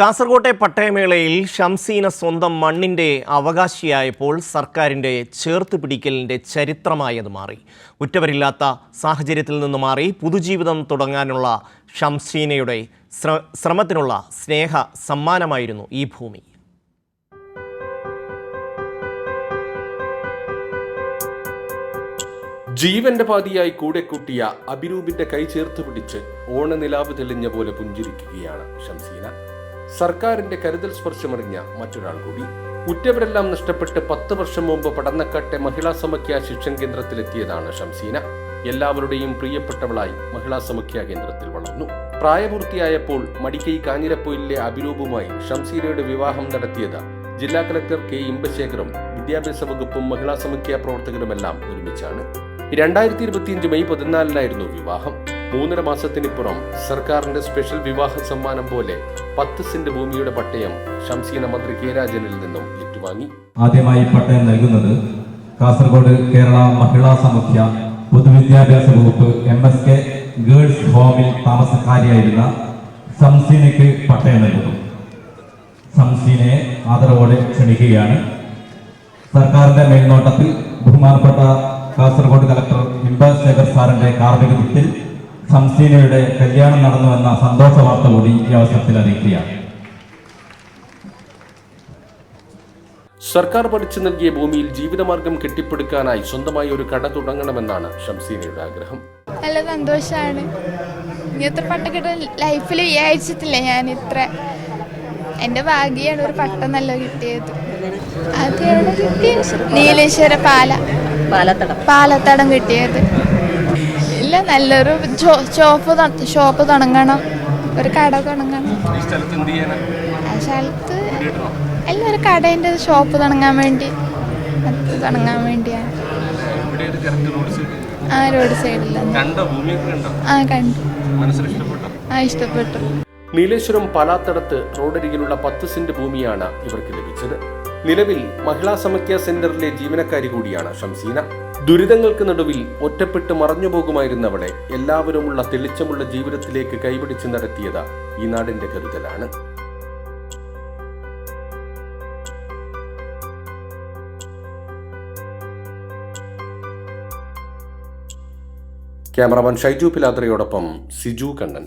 കാസർകോട്ടെ പട്ടയമേളയിൽ ഷംസീന സ്വന്തം മണ്ണിന്റെ അവകാശിയായപ്പോൾ സർക്കാരിന്റെ ചേർത്ത് പിടിക്കലിന്റെ ചരിത്രമായി അത് മാറി. ഉറ്റവരില്ലാത്ത സാഹചര്യത്തിൽ നിന്ന് മാറി പുതുജീവിതം തുടങ്ങാനുള്ള ഷംസീനയുടെ ശ്ര- ശ്രമത്തിനുള്ള സ്നേഹ സമ്മാനമായിരുന്നു ഈ ഭൂമി. ജീവന്റെ പാതിയായി കൂടെ കൂട്ടിയ അഭിരൂപിന്റെ കൈ ചേർത്ത് പിടിച്ച് ഓണനിലാവ് തെളിഞ്ഞ പോലെ പുഞ്ചിരിക്കുകയാണ് ഷംസീന. സർക്കാരിന്റെ കരുതൽ സ്പർശമറിഞ്ഞ മറ്റൊരാൾ കൂടി. ഉറ്റവരെല്ലാം നഷ്ടപ്പെട്ട് പത്ത് വർഷം മുമ്പ് പടന്നക്കാട്ടെ മഹിളാ സമഖ്യ ശിക്ഷൺ കേന്ദ്രത്തിലെത്തിയതാണ് ഷംസീന. എല്ലാവരുടെയും പ്രിയപ്പെട്ടവളായി മഹിളാ സമഖ്യ കേന്ദ്രത്തിൽ വളർന്നു. പ്രായപൂർത്തിയായപ്പോൾ മടിക്കൈ കാഞ്ഞിരപ്പൊയിലെ അഭിരൂപുമായി ഷംസീനയുടെ വിവാഹം നടത്തിയത് ജില്ലാ കലക്ടർ കെ ഇമ്പശേഖറും വിദ്യാഭ്യാസ വകുപ്പും മഹിളാ സമഖ്യ പ്രവർത്തകരുമെല്ലാം ഒരുമിച്ചാണ്. രണ്ടായിരത്തി ഇരുപത്തിയഞ്ച് മെയ് പതിനാലിനായിരുന്നു വിവാഹം. മൂന്നര മാസത്തിനിപ്പുറം സർക്കാരിന്റെ സ്പെഷ്യൽ വിവാഹ സമ്മാനം പോലെ പത്ത് സെന്റ് ഭൂമിയുടെ പട്ടയം ഷംസീന മന്ത്രി കെ രാജനിൽ നിന്നും ഏറ്റുവാങ്ങി. ആദ്യമായി പട്ടയം നൽകുന്നത് കാസർഗോഡ് കേരള മഹിളാ സമുഖ്യ പൊതുവിദ്യാഭ്യാസ വകുപ്പ് എം എസ് കെ ഗേൾസ് ഹോമിൽ താമസക്കാരിയായിരുന്ന സംസീനയ്ക്ക് പട്ടയം നൽകുന്നു. സംസീനയെ ആദരവോടെ ക്ഷണിക്കുകയാണ്. സർക്കാരിന്റെ മേൽനോട്ടത്തിൽ ബഹുമാനപ്പെട്ട കാസർഗോഡ് കലക്ടർ ഇമ്പശേഖർ സാറിന്റെ കാർമ്മികത്വത്തിൽ ഷംസീനയുടെ കല്യാണം നടന്നുവെന്ന സന്തോഷ വാർത്ത കൂടി ഈ അവസരത്തിൽ അറിയിക്കുകയാണ്. സർക്കാർ പഠിച്ചു നൽകിയ ഭൂമിയിൽ ജീവിതമാർഗം കെട്ടിപ്പടുക്കാനായി സ്വന്തമായി ഒരു കട തുടങ്ങണമെന്നാണ് ഷംസീനയുടെ ആഗ്രഹം. നല്ല സന്തോഷമാണ് ഇങ്ങനത്തെ പട്ടക്കെട്ട് ലൈഫിൽ വിചാരിച്ചിട്ടില്ല ഞാൻ ഇത്ര എന്റെ ഭാഗ്യമാണ് ഒരു പട്ടം നല്ല കിട്ടിയത്. അത് നീലേശ്വര പാല. പാലത്തടം. പാലത്തടം കിട്ടിയത്. നല്ലൊരു ഷോപ്പ് ഷോപ്പ് തുടങ്ങണം. ഒരു കട തുടങ്ങണം. ആ സ്ഥലത്ത് അല്ല ഒരു കടേന്റെ ഷോപ്പ് തുടങ്ങാൻ വേണ്ടി. തുടങ്ങാൻ വേണ്ടിയാണ് ആ റോഡ് സൈഡിൽ ആ കണ്ടു. ആ ഇഷ്ടപ്പെട്ടു. നീലേശ്വരം പാലാത്തടത്ത് റോഡരികിലുള്ള പത്ത് സെന്റ് ഭൂമിയാണ് ഇവർക്ക് ലഭിച്ചത്. നിലവിൽ മഹിളാ സമക്യ സെന്ററിലെ ജീവനക്കാരി കൂടിയാണ് ഷംസീന. ദുരിതങ്ങൾക്ക് നടുവിൽ ഒറ്റപ്പെട്ട് മറഞ്ഞുപോകുമായിരുന്നവളെ എല്ലാവരുമുള്ള തെളിച്ചമുള്ള ജീവിതത്തിലേക്ക് കൈപിടിച്ച് നടത്തിയത് ഈ നാടിന്റെ കരുതലാണ്. ക്യാമറമാൻ ഷൈജു പിലാത്രയോടൊപ്പം സിജു കണ്ണൻ.